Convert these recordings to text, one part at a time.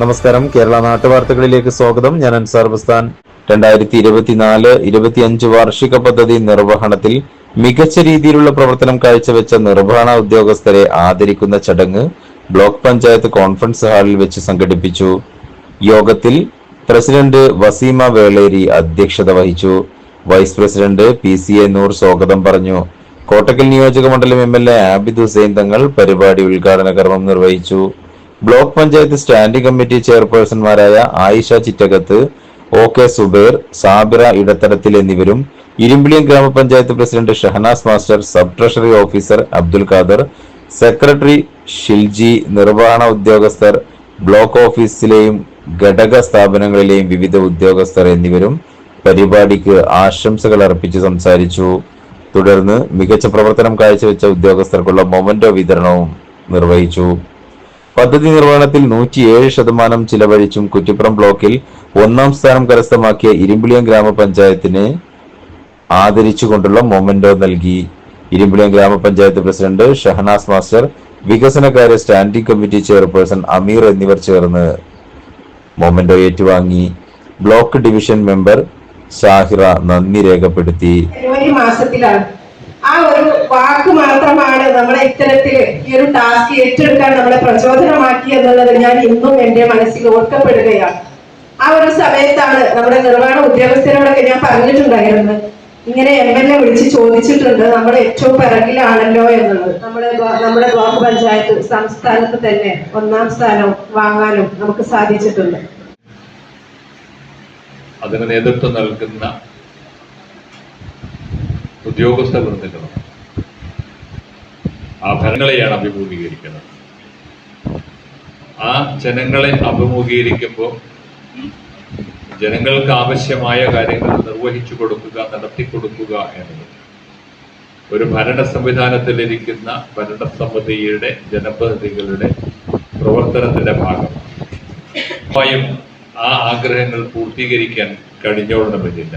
നമസ്കാരം. കേരള നാട്ടുവാർത്തകളിലേക്ക് സ്വാഗതം. ഞാൻ അൻസാർ ബസ്താൻ. രണ്ടായിരത്തി ഇരുപത്തിനാല് ഇരുപത്തിയഞ്ച് വാർഷിക പദ്ധതി നിർവഹണത്തിൽ മികച്ച രീതിയിലുള്ള പ്രവർത്തനം കാഴ്ചവെച്ച നിർവഹണ ഉദ്യോഗസ്ഥരെ ആദരിക്കുന്ന ചടങ്ങ് ബ്ലോക്ക് പഞ്ചായത്ത് കോൺഫറൻസ് ഹാളിൽ വെച്ച് സംഘടിപ്പിച്ചു. യോഗത്തിൽ പ്രസിഡന്റ് വസീമ വേളേരി അധ്യക്ഷത വഹിച്ചു. Vice president P C A Noor സ്വാഗതം പറഞ്ഞു. കോട്ടക്കൽ നിയോജക മണ്ഡലം M L A Abid Hussain Thangal പരിപാടി ഉദ്ഘാടന കർമ്മം നിർവഹിച്ചു. ബ്ലോക്ക് പഞ്ചായത്ത് സ്റ്റാൻഡിംഗ് കമ്മിറ്റി ചെയർപേഴ്സൺമാരായ ആയിഷ ചിറ്റകത്ത് ഒ കെ സുബൈർ സാബിറ ഇടത്തടത്തിൽ എന്നിവരും ഇരുമ്പിളിയം ഗ്രാമപഞ്ചായത്ത് president Shahanas master sub treasury officer Abdul Khader secretary Shilji നിർവഹണ ഉദ്യോഗസ്ഥർ ബ്ലോക്ക് ഓഫീസിലെയും ഘടക സ്ഥാപനങ്ങളിലെയും വിവിധ ഉദ്യോഗസ്ഥർ എന്നിവരും പരിപാടിക്ക് ആശംസകൾ അർപ്പിച്ച് സംസാരിച്ചു. തുടർന്ന് മികച്ച പ്രവർത്തനം കാഴ്ചവെച്ച ഉദ്യോഗസ്ഥർക്കുള്ള മൊമന്റോ വിതരണവും നിർവഹിച്ചു. പദ്ധതി നിർവഹണത്തിൽ നൂറ്റിയേഴ് ശതമാനം ചിലവഴിച്ചും കുറ്റിപ്പുറം ബ്ലോക്കിൽ ഒന്നാം സ്ഥാനം കരസ്ഥമാക്കിയ ഇരുമ്പിളിയം ഗ്രാമപഞ്ചായത്തിന് ആദരിച്ചുകൊണ്ടുള്ള മൊമെന്റോ നൽകി. ഇരുമ്പിളിയം ഗ്രാമപഞ്ചായത്ത് പ്രസിഡന്റ് ഷഹനാസ് മാസ്റ്റർ വികസനകാര്യ സ്റ്റാൻഡിംഗ് കമ്മിറ്റി ചെയർപേഴ്സൺ അമീർ എന്നിവർ ചേർന്ന് മൊമെന്റോ ഏറ്റുവാങ്ങി. ബ്ലോക്ക് ഡിവിഷൻ മെമ്പർ ഷാഹിറ നന്ദി രേഖപ്പെടുത്തി. ജനുവരി മാസത്തിലാണ് ആ ഒരു വാക്ക് മാത്രമാണ് നമ്മളെ ഇത്തരത്തിൽ ഈ ഒരു ടാസ്ക് ഏറ്റെടുക്കാൻ നമ്മളെ പ്രചോദനമാക്കി എന്നുള്ളത് ഞാൻ ഇന്നും എന്റെ മനസ്സിൽ ഓർക്കപ്പെടുകയാണ്. ആ ഒരു സമയത്താണ് നമ്മുടെ നിർവഹണ ഉദ്യോഗസ്ഥരോടൊക്കെ ഞാൻ പറഞ്ഞിട്ടുണ്ടായിരുന്നു ഇങ്ങനെ എം എൽ എ വിളിച്ച് ചോദിച്ചിട്ടുണ്ട് നമ്മൾ ഏറ്റവും പിറകിലാണല്ലോ എന്നുള്ളത്. നമ്മുടെ നമ്മുടെ ബ്ലോക്ക് പഞ്ചായത്ത് സംസ്ഥാനത്ത് തന്നെ ഒന്നാം സ്ഥാനം വാങ്ങാനും നമുക്ക് സാധിച്ചിട്ടുണ്ട്. അതിന് നേതൃത്വം നൽകുന്ന ഉദ്യോഗസ്ഥ വൃന്ദങ്ങളും ആ ഭരണങ്ങളെയാണ് അഭിമുഖീകരിക്കുന്നത്. ആ ജനങ്ങളെ അഭിമുഖീകരിക്കുമ്പോൾ ജനങ്ങൾക്ക് ആവശ്യമായ കാര്യങ്ങൾ നിർവഹിച്ചു കൊടുക്കുക നടത്തി കൊടുക്കുക എന്നത്. ഒരു ഭരണ സംവിധാനത്തിലിരിക്കുന്ന ഭരണസമിതിയുടെ ജനപ്രതിനിധികളുടെ പ്രവർത്തനത്തിന്റെ ഭാഗമാണ്. ആ ആഗ്രഹങ്ങൾ പൂർത്തീകരിക്കാൻ കഴിഞ്ഞോളണമെന്നില്ല.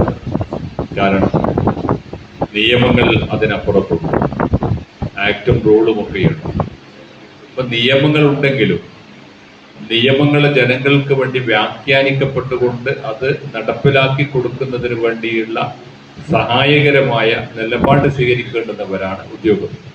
കാരണം നിയമങ്ങൾ അതിനപ്പുറത്തുണ്ട് ആക്ടും റൂളും ഒക്കെയുണ്ട്. അപ്പൊ നിയമങ്ങൾ ഉണ്ടെങ്കിലും നിയമങ്ങൾ ജനങ്ങൾക്ക് വേണ്ടി വ്യാഖ്യാനിക്കപ്പെട്ടുകൊണ്ട് അത് നടപ്പിലാക്കി കൊടുക്കുന്നതിന് വേണ്ടിയുള്ള സഹായകരമായ നിലപാട് സ്വീകരിക്കേണ്ടുന്നവരാണ് ഉദ്യോഗസ്ഥർ.